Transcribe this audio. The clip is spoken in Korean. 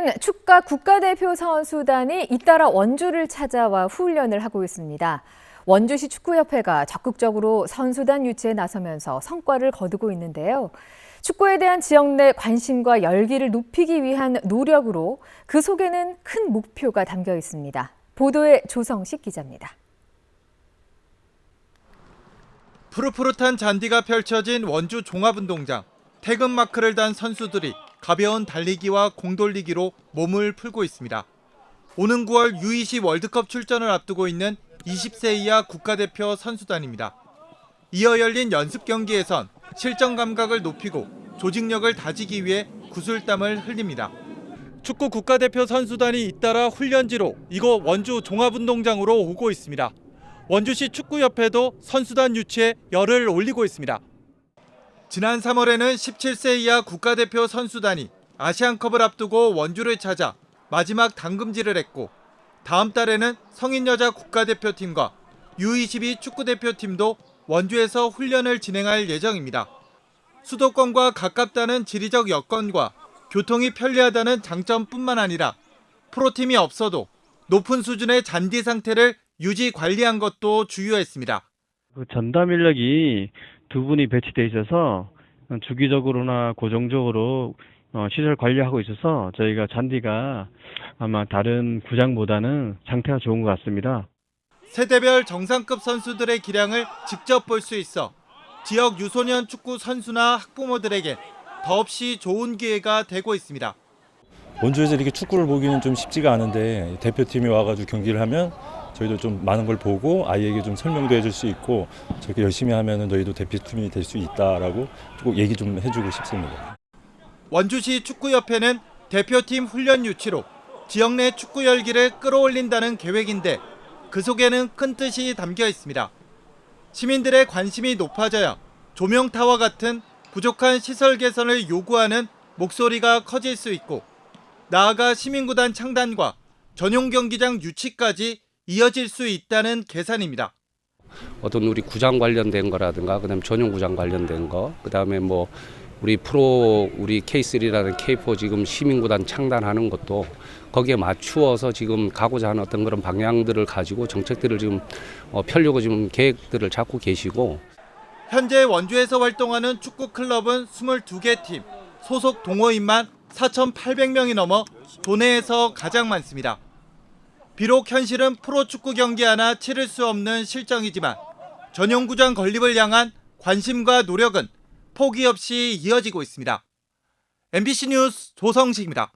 오늘은 축가 국가대표 선수단이 잇따라 원주를 찾아와 훈련을 하고 있습니다. 원주시 축구협회가 적극적으로 선수단 유치에 나서면서 성과를 거두고 있는데요. 축구에 대한 지역 내 관심과 열기를 높이기 위한 노력으로 그 속에는 큰 목표가 담겨 있습니다. 보도에 조성식 기자입니다. 푸릇푸릇한 잔디가 펼쳐진 원주 종합운동장. 태극 마크를 단 선수들이 가벼운 달리기와 공돌리기로 몸을 풀고 있습니다. 오는 9월 U20 월드컵 출전을 앞두고 있는 20세 이하 국가대표 선수단입니다. 이어 열린 연습 경기에선 실전 감각을 높이고 조직력을 다지기 위해 구슬땀을 흘립니다. 축구 국가대표 선수단이 잇따라 훈련지로 이곳 원주 종합운동장으로 오고 있습니다. 원주시 축구협회도 선수단 유치에 열을 올리고 있습니다. 지난 3월에는 17세 이하 국가대표 선수단이 아시안컵을 앞두고 원주를 찾아 마지막 당금질을 했고 다음 달에는 성인 여자 국가대표팀과 U22 축구대표팀도 원주에서 훈련을 진행할 예정입니다. 수도권과 가깝다는 지리적 여건과 교통이 편리하다는 장점뿐만 아니라 프로팀이 없어도 높은 수준의 잔디 상태를 유지 관리한 것도 주요했습니다. 그 전담 인력이 두 분이 배치돼 있어서 주기적으로나 고정적으로 어, 시설 관리하고 있어서 저희가 잔디가 아마 다른 구장보다는 상태가 좋은 것 같습니다. 세대별 정상급 선수들의 기량을 직접 볼 수 있어 지역 유소년 축구 선수나 학부모들에게 더없이 좋은 기회가 되고 있습니다. 원주에서 이렇게 축구를 보기는 좀 쉽지가 않은데 대표팀이 와가지고 경기를 하면 저희도 좀 많은 걸 보고 아이에게 좀 설명도 해줄 수 있고 저렇게 열심히 하면은 너희도 대표팀이 될 수 있다라고 꼭 얘기 좀 해주고 싶습니다. 원주시 축구협회는 대표팀 훈련 유치로 지역 내 축구 열기를 끌어올린다는 계획인데 그 속에는 큰 뜻이 담겨 있습니다. 시민들의 관심이 높아져야 조명타와 같은 부족한 시설 개선을 요구하는 목소리가 커질 수 있고 나아가 시민구단 창단과 전용 경기장 유치까지 이어질 수 있다는 계산입니다. 어떤 우리 구장 관련된 거라든가 그다음 전용 구장 관련된 거 그다음에 뭐 우리 프로 우리 K3라는 K4 지금 시민구단 창단하는 것도 거기에 맞추어서 지금 가고자 하는 어떤 그런 방향들을 가지고 정책들을 지금 어, 펴려고 지금 계획들을 잡고 계시고 현재 원주에서 활동하는 축구 클럽은 22개 팀, 소속 동호인만 4,800명이 넘어 도내에서 가장 많습니다. 비록 현실은 프로축구 경기 하나 치를 수 없는 실정이지만 전용구장 건립을 향한 관심과 노력은 포기 없이 이어지고 있습니다. MBC 뉴스 조성식입니다.